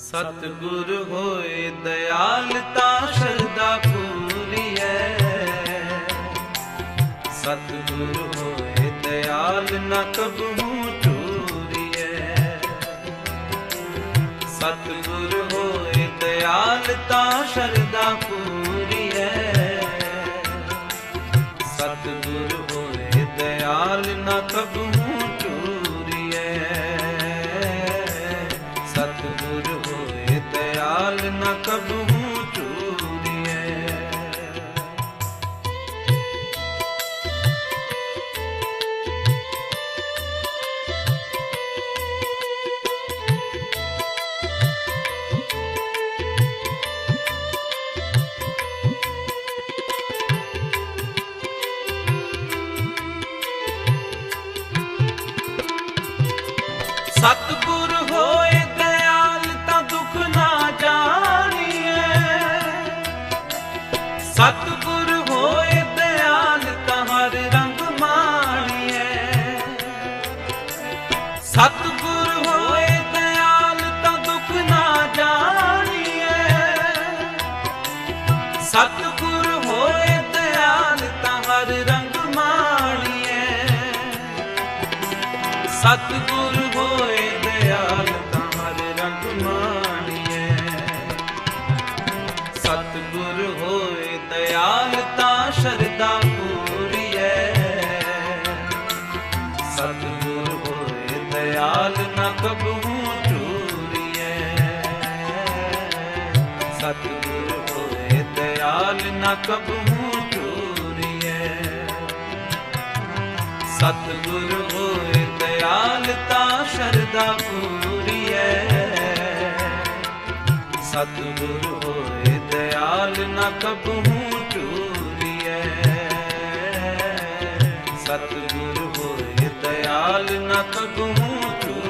ਸਤਿਗੁਰ ਹੋਏ ਦਇਆਲ ਤਾਂ ਸ਼ਰਦਾ ਹੈ ਸਤਿਗੁਰ ਹੋਏ ਦਇਆਲ ਨਾ ਕਬਹੂ ਚੂਰੀਐ ਸਤਿਗੁਰ ਹੋਏ ਦਇਆਲ ਤਾਂ ਸ਼ਰਦਾ ਪੂਰੀਐ ਸਤਿਗੁਰ ਹੋਏ ਦਇਆਲ ਨ ਕਬਹੂ ਕਬਹੂ ਚੂਰੀਐ ਸਤਿਗੁਰ ਹੋਏ ਸਤਿਗੁਰ ਹੋਏ ਦਿਆਲ ਤਾਂ ਰੰਗ ਮਾਣੀਏ ਸਤਿਗੁਰ ਹੋਏ ਦਿਆਲ ਤਾਂ ਦੁੱਖ ਨਾ ਜਾਣੀਏ ਸਤਿਗੁਰ ਹੋਏ ਦਿਆਲ ਤਾਂ ਹਰ ਰੰਗ ਮਾਣੀਏ ਸਤਿਗੁਰ ਹੋਏ ਦਿਆਲ ਤਾਂ ਰੰਗ ਮਾਣੀਏ ਸਤਿਗੁਰ ਹੋਏ ਦਇਆਲ ਤਾਂ ਸ਼ਰਦਾ ਪੂਰੀਐ। ਸਤਿਗੁਰ ਹੋਏ ਦਇਆਲ ਨਾ ਕਬਹੂ ਚੂਰੀਐ। ਸਤਿਗੁਰ ਹੋਏ ਦਇਆਲ ਨਾ ਕਬਹੂ ਚੂਰੀਐ। ਸਤਿਗੁਰ ਹੋਏ ਦਇਆਲ ਤਾਂ ਸ਼ਰਦਾ ਪੂਰੀਐ। ਸਤਿਗੁਰ ਹੋਏ ਦਇਆਲ ਨ ਕਬਹੂ ਹੋਏ ਦਇਆਲ ਨਾ ਕਗਮੂ ਤੂੰ